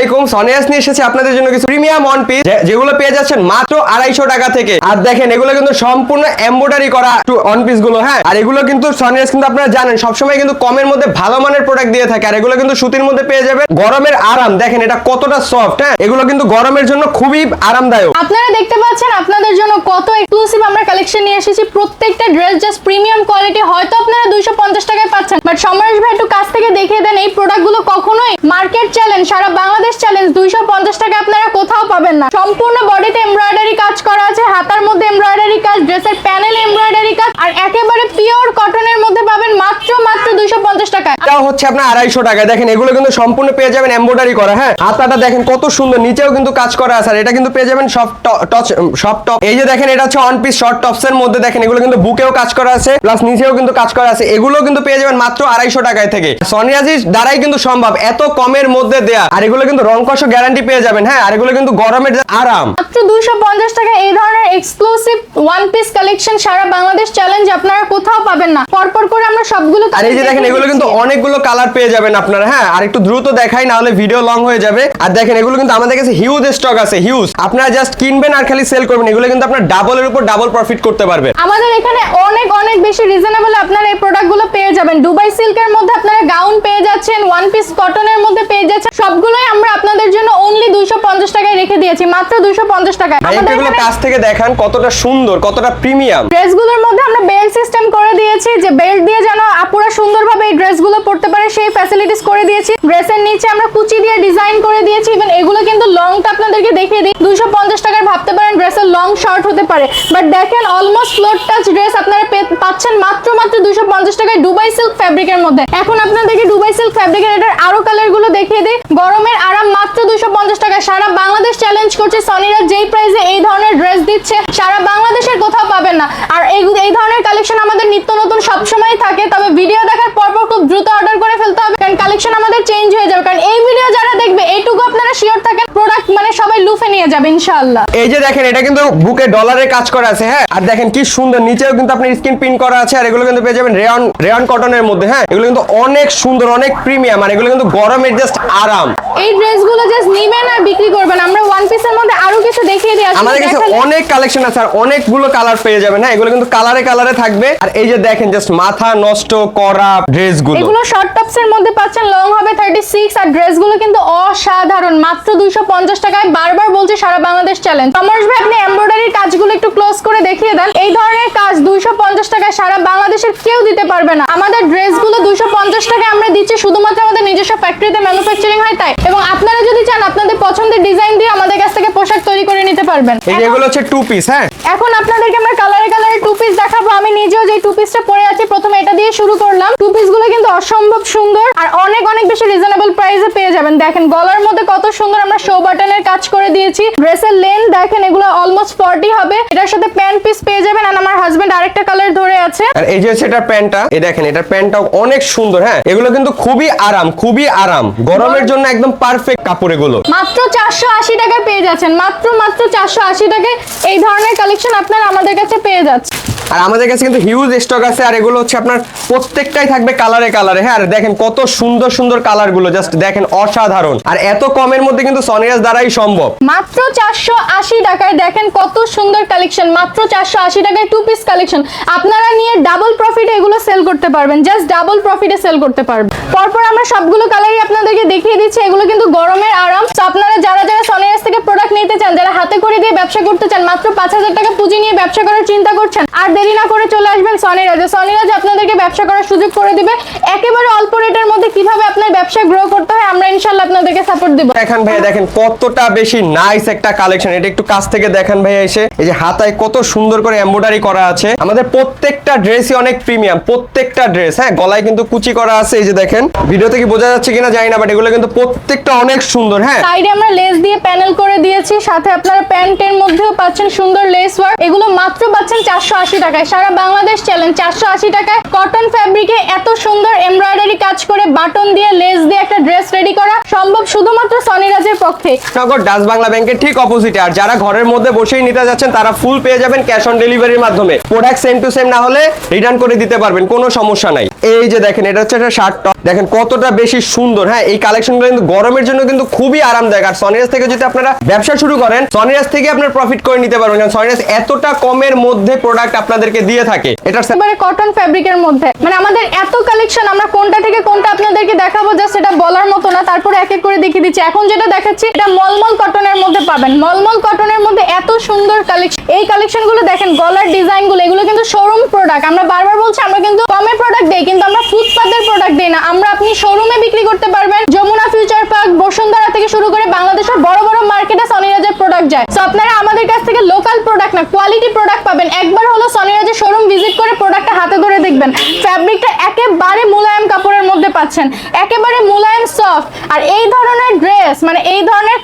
আলাইকুম। সনিয়াস নিয়ে এসেছে আপনাদের জন্য কিছু প্রিমিয়াম ওয়ান পিস যেগুলো পেয়ে যাচ্ছেন মাত্র আড়াইশো টাকা থেকে। আর দেখেন, এগুলো কিন্তু সম্পূর্ণ এমব্রয়ডারি করা ওয়ান পিসগুলো হ্যাঁ? আর এগুলো কিন্তু সনিয়াস কিন্তু আপনারা জানেন, সবসময় কিন্তু কমের মধ্যে ভালো মানের প্রোডাক্ট দিয়ে থাকে। আর এগুলো কিন্তু সুতির মধ্যে পেয়ে যাবেন। গরমের আরাম, দেখেন, এটা কতটা সফট হ্যাঁ? এগুলো কিন্তু গরমের জন্য খুবই আরামদায়ক। আপনারা দেখতে পাচ্ছেন আপনাদের জন্য কত এক্সক্লুসিভ আমরা কালেকশন নিয়ে এসেছি। প্রত্যেকটা ড্রেস জাস্ট প্রিমিয়াম কোয়ালিটি হয়তো আপনারা দুইশো পঞ্চাশ টাকায় পাচ্ছেন। বাট সমরেশ ভাই একটু কাছ থেকে দেখিয়ে দেন এই প্রোডাক্টগুলো কখনোই মার্কেট চ্যালেঞ্জ সারা বাংলাদেশ চ্যালেঞ্জ দুইশো পঞ্চাশ টাকা আপনারা কোথাও পাবেন না। সম্পূর্ণ বডিতে এমব্রয়ডারি কাজ করা আছে, হাতার মধ্যে এমব্রয়ডারি কাজ ড্রেসের প্যানেল এমব্রয়ডারি কাজ, আর একেবারে পিওর কটনের মধ্যে পাবেন মাত্র মাত্র দুইশো পঞ্চাশ এটাও হচ্ছে আপনার আড়াইশো টাকা দেখেন এগুলো কিন্তু সম্পূর্ণ পেয়ে যাবেন এমব্রয়ডারি করা হ্যাঁ? হাতাটা দেখেন কত সুন্দর নিচেও কিন্তু কাজ করা আছে আর এটা কিন্তু পেয়ে যাবেন সব টচ সব টপ। এই যে দেখেন এটা হচ্ছে অন পিস শর্ট টপস এর মধ্যে দেখেন এগুলো কিন্তু বুকেও কাজ করা আছে প্লাস নিচেও কিন্তু কাজ করা আছে। এগুলো কিন্তু পেয়ে যাবেন মাত্র আড়াইশো টাকায় থেকে। সনিয়াজির দ্বারাই কিন্তু সম্ভব এত কমের মধ্যে দেয়া। আর এগুলো কিন্তু রং কষ গ্যারান্টি পেয়ে যাবেন হ্যাঁ? আর এগুলো কিন্তু গরমের আরাম। মাত্র দুইশো পঞ্চাশ টাকা এই ধরনের এক্সক্লুসিভ ওয়ান পিস কালেকশন সারা বাংলাদেশ চ্যালেঞ্জ আপনারা কোথাও পাবেন না। পরপর করে আমরা সবগুলো আর এই যে দেখেন এগুলো কিন্তু অনেকগুলো কালার পেয়ে যাবেন আপনারা হ্যাঁ? আর একটু দ্রুত দেখাই না হলে ভিডিও লং হয়ে যাবে। আর দেখেন এগুলো কিন্তু আমাদের কাছে হিউজ স্টক আছে হিউজ আপনারা জাস্ট কিনবেন আর খালি সেল করবেন এগুলো কিন্তু আপনার ডাবলের উপর ডাবল প্রফিট করতে পারবেন আমাদের এখানে অনেক অনেক বেশি রিজনেবল আপনারা এই প্রোডাক্টগুলো পেয়ে যাবেন। দুবাই সিল্কের মধ্যে আপনারা গাউন পেয়ে যাচ্ছেন ওয়ান পিস কটনের মধ্যে পেয়ে যাচ্ছেন। সবগুলোই আমরা আপনাদের জন্য অনলি দুইশো পঞ্চাশ টাকায় রেখে দিয়েছি মাত্র দুইশো পঞ্চাশ টাকায়। আমাদের এগুলো কাছ থেকে দেখান কতটা সুন্দর কতটা প্রিমিয়াম ড্রেসগুলোর মধ্যে আমরা বেল্ট সিস্টেম করে দিয়েছি যে বেল্ট দিয়ে যেন আপুরা সুন্দরভাবে এই ড্রেসগুলো পরতে পারে, সেই ফ্যাসিলিটিস করে দিয়েছি। ড্রেসের নিচে আমরা কুচি দিয়ে ডিজাইন করে দিয়েছি ইভেন এগুলো কিন্তু লংটা আপনাদেরকে দেখিয়ে দিই। দুশো পঞ্চাশ টাকার ভাবতে পারেন ড্রেসের লং শর্ট হতে পারে। বাট দেখেন অলমোস্ট ফ্লোর টাচ ড্রেস আপনারা পাচ্ছেন মাত্র মাত্র দুশো পঞ্চাশ টাকায় দুবাই সিল্ক ফ্যাব্রিকের মধ্যে। এখন আপনাদেরকে দুবাই সিল্ক ফ্যাব্রিকের এটার আরও কালারগুলো দেখিয়ে দিই। গরমের আরাম মাত্র দুশো পঞ্চাশ টাকা। সারা বাংলাদেশ চ্যালেঞ্জ করছে সনিরা যেই প্রাইসে এই ধরনের ড্রেস দিচ্ছে, সারা বাংলাদেশের কোথাও পাবেন না। আর এই ধরনের কালেকশন আমাদের নিত্য নতুন সবসময় থাকে তবে ভিডিও দেখার পরপর খুব দ্রুত অর্ডার করে ফেলতে হবে কারণ কালেকশন আমাদের চেঞ্জ হয়ে যাবে কারণ এই ভিডিও যারা দেখবে এইটুকু আপনারা শিওর থাকেন প্রোডাক্ট মানে সবাই লুফে নিয়ে যাবে ইনশাআল্লাহ। এই যে দেখেন এটা কিন্তু বুকে ডলারের কাজ করা আছে হ্যাঁ? আর দেখেন কি সুন্দর নিচেও কিন্তু আপনার স্ক্রিন প্রিন্ট করা আছে আর এগুলো কিন্তু পেয়ে যাবেন রেয়ন রেয়ন কটনের মধ্যে হ্যাঁ? এগুলো কিন্তু অনেক সুন্দর অনেক প্রিমিয়াম আর এগুলো কিন্তু গরমের জাস্ট আরাম। এই ড্রেসগুলো জাস্ট নিবেন আর বিক্রি করবেন। আমরা ওয়ান পিসের মধ্যে আরও কিছু দেখিয়ে দিই আমাদের কাছে অনেক কালেকশন আছে আর অনেকগুলো কালার পেয়ে যাবেন হ্যাঁ? এগুলো কিন্তু কালারে কালারে থাকবে। আর এই যে দেখেন জাস্ট মাথা নষ্ট করা ড্রেসগুলো। এগুলো শর্ট টপস এর মধ্যে পাচ্ছেন লং হবে 36 আর ড্রেসগুলো কিন্তু অসাধারণ মাত্র 250 টাকায় বারবার বলছি সারা বাংলাদেশ চ্যালেঞ্জ সমরেশ ভাই আপনি এমব্রয়ডারির কাজগুলো একটু ক্লোজ করে দেখিয়ে দেন। এই ধরনের কাজ 250 টাকায় সারা বাংলাদেশের কেউ দিতে পারবে না। আমাদের ড্রেসগুলো 250 টাকায় আমরা দিচ্ছি শুধুমাত্র আমাদের নিজস্ব ফ্যাক্টরিতে ম্যানুফ্যাকচারিং হয় তাই। এবং আপনারা যদি চান আপনাদের পছন্দের ডিজাইন দিয়ে আমাদের কাছ থেকে পোশাক তৈরি করে নিতে পারবেন। এগুলো হচ্ছে টু পিস হ্যাঁ? এখন আপনাদেরকে আমরা কালারে কালারে টু পিস দেখাবো। আমি নিজেও যে টু পিসটা পরে আছি প্রথমে এটা দিয়ে শুরু করলাম। টু পিসগুলো কিন্তু অসম্ভব সুন্দর আর অনেক অনেক বেশি রিজনেবল প্রাইসে পেয়ে যাবেন। দেখেন গলার মধ্যে কত সুন্দর আমরা শো বাটনের কাজ করে দিয়েছি। ড্রেসের লেন দেখেন এগুলো অলমোস্ট 40 হবে। এটার সাথে প্যান্ট পিস পেয়ে যাবেন আর আমার হাজবেন্ড আরেকটা কালার ধরে আছে। আর এই যে হচ্ছে এটা প্যান্টটা এই দেখেন এটা প্যান্টটাও অনেক সুন্দর হ্যাঁ? এগুলো কিন্তু খুবই আরাম খুবই আরাম। গরমের জন্য একদম পারফেক্ট কাপড় এগুলো মাত্র চারশো আশি টাকায় পেয়ে যাচ্ছেন মাত্র মাত্র চারশো আশি টাকায় এই ধরনের কালেকশন আপনারা আমাদের কাছে পেয়ে যাচ্ছে আর আমাদের কাছে কিন্তু হিউজ স্টক আছে, আর এগুলো হচ্ছে আপনার প্রত্যেকটাই থাকবে কালারে কালারে হ্যাঁ আর দেখেন কত সুন্দর সুন্দর কালারগুলো জাস্ট দেখেন অসাধারণ। আর এত কমের মধ্যে কিন্তু সনিয়াস দ্বারাই সম্ভব। মাত্র চারশো আশি টাকায় দেখেন কত সুন্দর কালেকশন মাত্র চারশো আশি টাকায় টু পিস কালেকশন আপনারা নিয়ে ডাবল প্রফিটে এগুলো সেল করতে পারবেন জাস্ট ডাবল প্রফিটে সেল করতে পারবেন। পরপর আমরা সবগুলো কালারই আপনাদেরকে দেখিয়ে দিচ্ছি, এগুলো কিন্তু গরমের আরাম। তো আপনারা যারা যারা সনিয়াস থেকে প্রোডাক্ট নিতে চান, যারা হাতে করে দিয়ে ব্যবসা করতে চান, মাত্র পাঁচ হাজার টাকা পুঁজি নিয়ে ব্যবসা করার চিন্তা করছেন আর দেরি না করে চলে আসবেন সনিরাজে সনিরাজ আপনাদেরকে ব্যবসা করার সুযোগ করে দিবে। একেবারে অল্প রেটের মধ্যে কীভাবে আপনার ব্যবসা গ্রো করতে হয় আমরা ইনশাল্লাহ আপনাদেরকে সাপোর্ট দিব। দেখেন ভাইয়া দেখেন কতটা বেশি নাইস একটা কালেকশন এটা একটু কাছ থেকে দেখেন ভাইয়া এসে। এই যে হাতায় কত সুন্দর করে এমব্রয়ডারি করা আছে। আমাদের প্রত্যেকটা ড্রেসই অনেক প্রিমিয়াম প্রত্যেকটা ড্রেস হ্যাঁ গলায় কিন্তু কুচি করা আছে এই যে দেখেন। ভিডিওতে কি বোঝা যাচ্ছে কিনা জানি না বাট এগুলো কিন্তু প্রত্যেকটা অনেক সুন্দর হ্যাঁ। সাইডে আমরা লেস দিয়ে প্যানেল করে দিয়েছি সাথে আপনারা প্যান্টের মধ্যেও পাচ্ছেন সুন্দর লেস ওয়ার্ক এগুলো মাত্র পাচ্ছেন চারশো আশি টাকায়। সারা বাংলাদেশ চ্যালেঞ্জ চারশো আশি টাকায়। কটন ফ্যাব্রিকে এত সুন্দর এমব্রয়ডারি কাজ করে বাটন দিয়ে লেস দিয়ে একটা ড্রেস রেডি করা সম্ভব শুধুমাত্র সনিরাজের পক্ষে। নগর ডাস বাংলা ব্যাংকের ঠিক অপোজিটে আর যারা ঘরের মধ্যে বসেই নিতে যাচ্ছেন, তারা ফুল পেয়ে যাবেন ক্যাশ অন ডেলিভারির মাধ্যমে। প্রোডাক্ট সেম টু সেম না হলে রিটার্ন করে দিতে পারবেন, কোনো সমস্যা নাই। এই যে দেখেন, এটা হচ্ছে একটা শার্ট টপ দেখেন কতটা বেশি সুন্দর। হ্যাঁ এই কালেকশনগুলো কিন্তু গরমের জন্য কিন্তু খুবই আরামদায়ক। আর সনিরাজ থেকে যদি আপনারা ব্যবসা শুরু করেন সনিরাজ থেকে আপনার প্রফিট করে নিতে পারবেন। কারণ সনিরাজ এতটা কমের মধ্যে প্রোডাক্ট আপনাদেরকে দিয়ে থাকে। সা- এবারে কটন ফ্যাব্রিকের মধ্যে। মানে আমাদের এত কালেকশন আমরা কোনটা থেকে কোনটা আপনাদেরকে দেখাবো জাস্ট এটা বলার মতো না। তারপরে এক এক করে দেখিয়ে দিচ্ছি। এখন যেটা দেখাচ্ছি, এটা মলমল কটনের মধ্যে পাবেন। মলমল কটনের মধ্যে এত সুন্দর কালেকশন এই কালেকশনগুলো দেখেন, গলার ডিজাইনগুলো এগুলো কিন্তু শোরুম প্রোডাক্ট আমরা বারবার বলছি, আমরা কিন্তু কমে প্রোডাক্ট দেই, কিন্তু আমরা ফুটপাতের প্রোডাক্ট দেই না। আমরা আপনি শোরুমে বিক্রি করতে পারবেন। যমুনা ফিউচার পার্ক বসুন্ধরা থেকে শুরু করে বাংলাদেশের বড় বড় মার্কেটে সনিরাজের প্রোডাক্ট যায়। তো আপনারা আমাদের কাছ থেকে লোকাল প্রোডাক্ট না কোয়ালিটি প্রোডাক্ট পাবেন। একবার হলো সনিরাজের শোরুম ভিজিট করে প্রোডাক্টটা হাতে ধরে দেখবেন। ফ্যাব্রিকটা একেবারে মোলায়েম কাপড়ের মধ্যে পাচ্ছেন। একেবারে মোলায়েম সফট আর এই ধরনের ড্রেস মানে এই ধরনের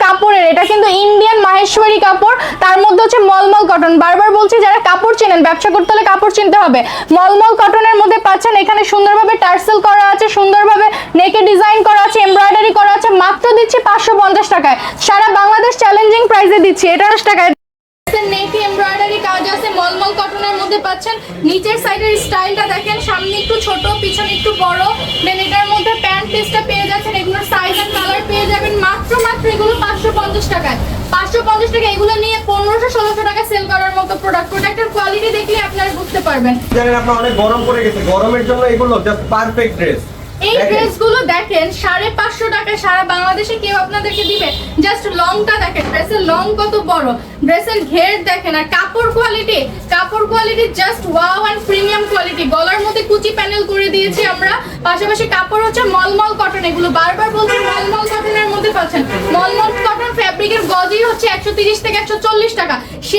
মাহেশ্বরী কাপড়, তার মধ্যে হচ্ছে মলমল কটন বারবার বলছি, যারা কাপড় চেনেন, ব্যবসা করতে হলে কাপড় চিনতে হবে। মলমল কটনের মধ্যে পাচ্ছেন, এখানে সুন্দরভাবে টার্সেল করা আছে, সুন্দরভাবে নেকে ডিজাইন করা আছে এমব্রয়ডারি করা আছে, মাত্র দিচ্ছি পাঁচশো পঞ্চাশ টাকায়। সারা বাংলাদেশ চ্যালেঞ্জিং প্রাইসে দিচ্ছি, এটা দশ টাকায়। আছে, মলমল কটনের মধ্যে পাচ্ছেন। নিচের স্টাইলটা দেখেন, সামনে একটু ছোট, পিছনে একটু বড়। এটার মধ্যে প্যান্ট পেয়ে যাচ্ছেন কালার পেয়ে যাবেন, মাত্র মাত্র এগুলো পাঁচশো পঞ্চাশ টাকায়। পাঁচশো পঞ্চাশ টাকা, এগুলো নিয়ে পনেরোশো, ষোলোশো টাকা সেল করার মতো প্রোডাক্ট প্রোডাক্টের কোয়ালিটি দেখলে আপনারা বুঝতে পারবেন। জানেন আপনার অনেক গরম পড়ে গেছে। গরমের জন্য এগুলো জাস্ট পারফেক্ট ড্রেস এই ড্রেসগুলো দেখেন সাড়ে পাঁচশো টাকা সারা বাংলাদেশে কেউ আপনাদেরকে দিবে। জাস্ট লংটা দেখেন ড্রেসের লং কত বড়। ড্রেসের ঘের দেখেন আর কাপড় কোয়ালিটি কাপড় quality just wow and premium quality গলার মধ্যে কুচি প্যানেল করে দিয়েছি আমরা পাশাপাশি কাপড় হচ্ছে মলমল কটন এগুলো বারবার বলছি মলমল কটনের মধ্যে পাচ্ছেন। মলমল কটন ফ্যাব্রিকের গজই হচ্ছে একশো তিরিশ থেকে একশো চল্লিশ টাকা।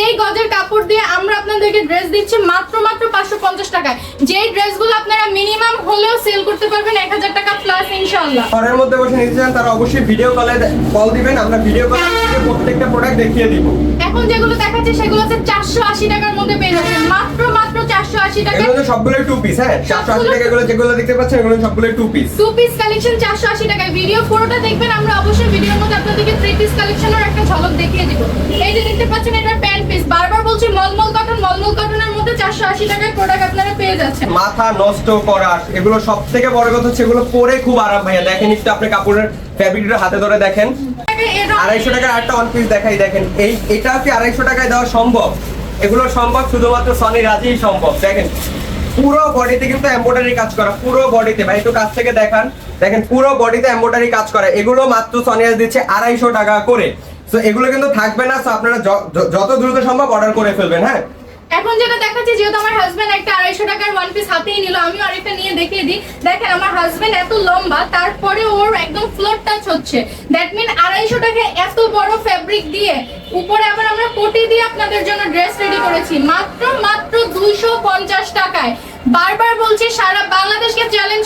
সেই গজের কাপড় দিয়ে আমরা আপনাদেরকে ড্রেস দিচ্ছি মাত্র মাত্র পাঁচশো পঞ্চাশ টাকায়। যেই ড্রেসগুলো আপনারা মিনিমাম হলেও সেল করতে পারবেন এক হাজার টাকা প্লাস ইনশাল্লাহ ঘরের মধ্যে বসে নিতে চান তারা অবশ্যই ভিডিও কলে কল দিবেন। আমরা ভিডিও কলে প্রত্যেকটা প্রোডাক্ট দেখিয়ে দিব। এখন যেগুলো দেখাচ্ছে সেগুলো হচ্ছে চারশো আশি টাকার মধ্যে পেয়ে যাচ্ছেন মাত্র মাত্র চারশো আশি টাকা এগুলো হচ্ছে সবগুলোই টু পিস হ্যাঁ? চারশো আশি টাকা এগুলো যেগুলো দেখতে পাচ্ছেন এগুলো সবগুলোই two piece two piece collection চারশো আশি টাকায়। ভিডিও পুরোটা দেখবেন আমরা অবশ্যই ভিডিওর মধ্যে আপনাদেরকে থ্রি পিস কালেকশনের একটা ঝলক দেখিয়ে দিব। এই যে দেখতে পাচ্ছেন এটা প্যান্ট পিস বারবার বলছি মলমল কটন মলমল কটনের মধ্যে চারশো আশি টাকায় প্রোডাক্ট আপনারা পেয়ে যাচ্ছেন। মাথা নষ্ট করা। এগুলো সব থেকে বড় কথা হচ্ছে এগুলো পরে খুব আরাম ভাইয়া। দেখেন একটু আপনি কাপড়ের ফ্যাব্রিকটা হাতে ধরে দেখেন। আড়াইশো টাকার ওয়ান পিস দেখাই দেখেন। এই এটা কি আড়াইশো টাকায় দেওয়া সম্ভব? এগুলো সম্ভব শুধুমাত্র সনি রাজেই সম্ভব দেখেন। পুরো বডিতে কিন্তু এমব্রয়ডারি কাজ করা পুরো বডিতে ভাই একটু কাছ থেকে দেখান। দেখেন পুরো বডিতে এমব্রয়ডারি কাজ করা। এগুলো মাত্র সনিয়াস দিচ্ছে আড়াইশো টাকা করে। তো এগুলো কিন্তু থাকবে না তো আপনারা যত দ্রুত সম্ভব অর্ডার করে ফেলবেন হ্যাঁ? এখন যেটা দেখাচ্ছি, যেহেতু আমার হাজবেন্ড একটা আড়াইশো টাকার ওয়ান পিস হাতেই নিল, আমিও আরেকটা নিয়ে দেখিয়ে দিই। দেখেন, আমার হাজবেন্ড এত লম্বা, তারপরে ওর একদম ফ্লোর টাচ হচ্ছে। দ্যাট মিন আড়াইশো টাকা এত বড় ফ্যাব্রিক দিয়ে, উপরে আবার আমরা কোটি দিয়ে আপনাদের জন্য ড্রেস রেডি করেছি। মাত্র মাত্র দুইশো পঞ্চাশ টাকায়। বারবার বলছি, সারা বাংলাদেশকে চ্যালেঞ্জ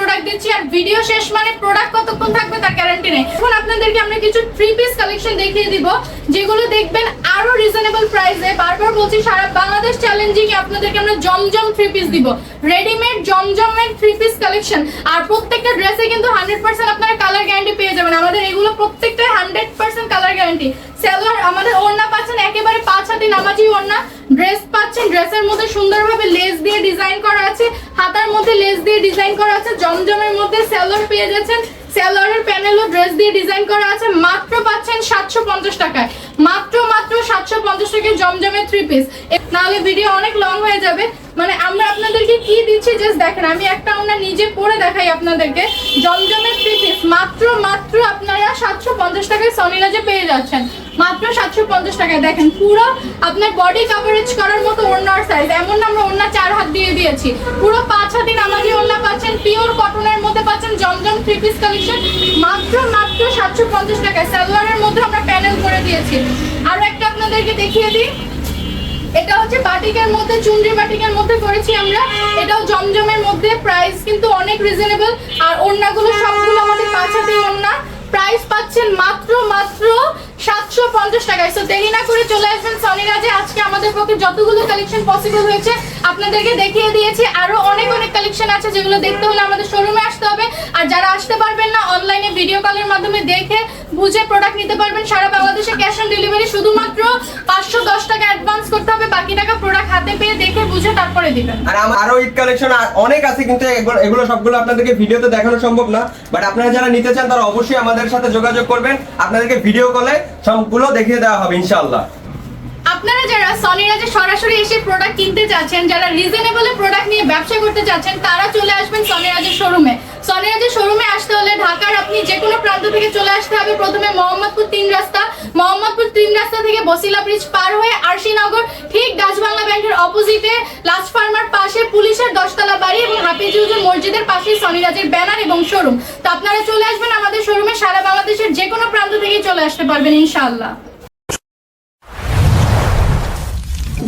প্রোডাক্ট দিচ্ছি আর ভিডিও শেষ মানে প্রোডাক্ট কতক্ষণ থাকবে তার গ্যারান্টি নেই। এখন আপনাদেরকে আমরা কিছু থ্রি পিস কালেকশন দেখিয়ে দিব, যেগুলো দেখবেন আরও রিজনেবল প্রাইসে বারবার বলছি, সারা বাংলাদেশ চ্যালেঞ্জিং আপনাদেরকে আমরা জমজম থ্রি পিস দিব। রেডিমেড জমজম জমজমের থ্রি পিস কালেকশন আর প্রত্যেকটা ড্রেসে কিন্তু হান্ড্রেড পার্সেন্ট আপনারা কালার গ্যারান্টি পেয়ে যাবেন। আমাদের এগুলো প্রত্যেকটাই hundred percent colour guarantee salwar আমাদের ওড়না পাচ্ছেন একেবারে পাঁচ হাতি নামাজি ওড়না। ড্রেস পাচ্ছেন ড্রেসের মধ্যে সুন্দরভাবে লেস দিয়ে ডিজাইন করা আছে, হাতার মধ্যে লেস দিয়ে ডিজাইন করা আছে, জমজমের মধ্যে সেলোয়ার পেয়ে যাচ্ছেন সেলোয়ারের প্যানেলও ড্রেস দিয়ে ডিজাইন করা আছে, মাত্র পাচ্ছেন সাতশো পঞ্চাশ টাকায়। মাত্র মাত্র সাতশো পঞ্চাশ টাকায় জমজমের থ্রি পিস নাহলে ভিডিও অনেক লং হয়ে যাবে। মানে আমরা আপনাদেরকে কি দিচ্ছি জাস্ট দেখেন, আমি একটা আমরা নিজে পরে দেখাই আপনাদেরকে। জমজমের পিস মাত্র মাত্র আপনারা সাতশো পঞ্চাশ টাকায় সনিরাজে পেয়ে যাচ্ছেন। মাত্র সাতশো পঞ্চাশ টাকায়। দেখেন, পুরো আপনার বডি কাভারেজ করার মতো ওড়নার সাইজ এমন না আমরা ওড়না চার হাত দিয়ে দিয়েছি। পুরো পাঁচ হাতি নামাজি ওড়না পাচ্ছেন পিওর কটনের মধ্যে পাচ্ছেন জমজম থ্রি পিস কালেকশন মাত্র মাত্র সাতশো পঞ্চাশ টাকায়। সালোয়ারের মধ্যে আমরা প্যানেল করে দিয়েছি। আরও একটা আপনাদেরকে দেখিয়ে দিই। এটা হচ্ছে বাটিকের মধ্যে, চুনরি বাটিকের মধ্যে করেছি আমরা। এটাও জমজমের মধ্যে প্রাইস কিন্তু অনেক রিজনেবল আর ওড়নাগুলো সবগুলো আমাদের পাঁচ হাতে ওড়না। প্রাইস পাচ্ছেন মাত্র মাত্র সাতশো পঞ্চাশ টাকায়। সো দেরি না করে চলে আসবেন সনিরাজে আজকে আমাদের পক্ষে যতগুলো কালেকশন পসিবল হয়েছে, আপনাদেরকে দেখিয়ে দিয়েছি। আরও অনেক অনেক কালেকশন আছে যেগুলো দেখতে হলে আমাদের শোরুমে আসতে হবে। আর যারা আসতে পারবেন না অনলাইনে ভিডিও কলের মাধ্যমে দেখে বুঝে প্রোডাক্ট নিতে পারবেন। সারা বাংলাদেশে ক্যাশ অন ডেলিভারি শুধুমাত্র পাঁচশো দশ টাকা অ্যাডভান্স করতে হবে। বাকি টাকা প্রোডাক্ট হাতে পেয়ে দেখে বুঝে তারপরে দিবেন। আর আমার আরও ঈদ কালেকশন অনেক আছে কিন্তু এগুলো- সবগুলো আপনাদেরকে ভিডিওতে দেখানো সম্ভব না। বাট আপনারা যারা নিতে চান, তারা অবশ্যই আমাদের সাথে যোগাযোগ করবেন। আপনাদেরকে ভিডিও কলে সবগুলো দেখিয়ে দেওয়া হবে, ইনশাআল্লাহ। আপনারা যারা সনিরাজে সরাসরি এসে প্রোডাক্ট কিনতে চাচ্ছেন, যারা রিজনেবলে প্রোডাক্ট নিয়ে ব্যবসা করতে চাচ্ছেন, তারা চলে আসবেন সনিরাজের শোরুমে সনিরাজের শোরুমে আসতে হলে ঢাকার আপনি যে কোনো প্রান্ত থেকে চলে আসতে হবে। প্রথমে মোহাম্মদপুর তিন রাস্তা। মোহাম্মদপুর তিন রাস্তা থেকে বসিলা ব্রিজ পার হয়ে আরশিনগর ঠিক ডাচ বাংলা ব্যাংকের অপোজিটে লাস্ট ফার্মার পাশে পুলিশের দশতলা বাড়ি এবং হাফিজ মসজিদের পাশে সনিরাজের ব্যানার এবং শোরুম তো আপনারা চলে আসবেন আমাদের শোরুমে সারা বাংলাদেশের যে কোনো প্রান্ত থেকে চলে আসতে পারবেন, ইনশাআল্লাহ।